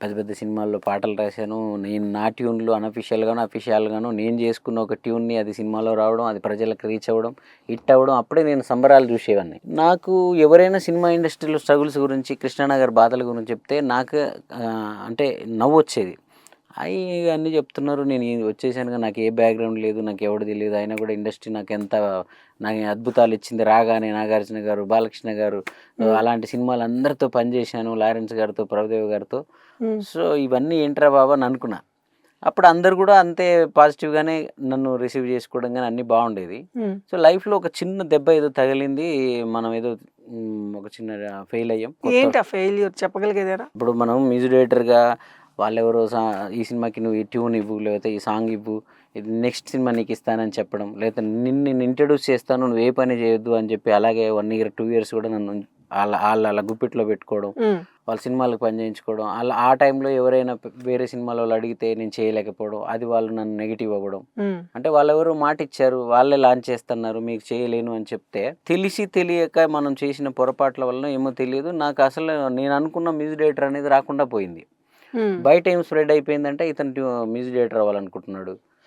పెద్ద పెద్ద సినిమాల్లో పాటలు రాశాను. నేను నా ట్యూన్లు అనఫిషియల్గాను అఫీషియల్గాను నేను చేసుకున్న ఒక ట్యూన్ని అది సినిమాలో రావడం అది ప్రజలకు రీచ్ అవ్వడం హిట్ అవ్వడం అప్పుడే నేను సంబరాలు చూసేవాడిని నాకు ఎవరైనా సినిమా ఇండస్ట్రీలో స్ట్రగుల్స్ గురించి కృష్ణానగర్ బాధల గురించి చెప్తే నాకు అంటే నవ్వు వచ్చేది అవి అన్నీ చెప్తున్నారు. నేను ఈ వచ్చేసానుగా నాకు ఏ బ్యాక్గ్రౌండ్ లేదు నాకు ఎవడు తెలియదు అయినా కూడా ఇండస్ట్రీ నాకు ఎంత నాకు అద్భుతాలు ఇచ్చింది రాగానే నాగార్జున గారు బాలకృష్ణ గారు అలాంటి సినిమాలు అందరితో పనిచేశాను లారెన్స్ గారితో ప్రభుదేవ్ గారితో. సో ఇవన్నీ ఏంట్రా బాబా అని అనుకున్నా. అప్పుడు అందరు కూడా అంతే పాజిటివ్గానే నన్ను రిసీవ్ చేసుకోవడం కానీ అన్నీ బాగుండేది. సో లైఫ్లో ఒక చిన్న దెబ్బ ఏదో తగిలింది మనం ఏదో ఒక చిన్న ఫెయిల్ అయ్యాం. ఏంటి ఆ ఫెయిల్యూర్ చెప్పగలిగేదారా? ఇప్పుడు మనం మ్యూజిక్ డైరెక్టర్గా వాళ్ళెవరో సా ఈ సినిమాకి నువ్వు ఈ ట్యూన్ ఇవ్వు లేకపోతే ఈ సాంగ్ ఇవ్వు ఇది నెక్స్ట్ సినిమా నీకు ఇస్తానని చెప్పడం లేకపోతే నిన్ను నేను ఇంట్రడ్యూస్ చేస్తాను నువ్వు ఏ పని చేయొద్దు అని చెప్పి అలాగే వన్ ఇయర్ టూ ఇయర్స్ కూడా నన్ను వాళ్ళ వాళ్ళ అలా గుప్పిట్లో పెట్టుకోవడం. వాళ్ళ సినిమాలకు పని చేయించుకోవడం అలా ఆ టైంలో ఎవరైనా వేరే సినిమాలో వాళ్ళు అడిగితే నేను చేయలేకపోవడం అది వాళ్ళు నన్ను నెగిటివ్ అవ్వడం. అంటే వాళ్ళెవరో మాట ఇచ్చారు వాళ్ళే లాంచ్ చేస్తున్నారు మీకు చేయలేను అని చెప్తే తెలిసి తెలియక మనం చేసిన పొరపాట్ల వల్ల ఏమో తెలియదు నాకు అసలు నేను అనుకున్న మ్యూజిక్ డైరెక్టర్ అనేది రాకుండా పోయింది. బయట ఏం స్ప్రెడ్ అయిపోయిందంటే ఇతను మ్యూజిక్ డైరెక్టర్ అవ్వాలనుకుంటున్నాడు.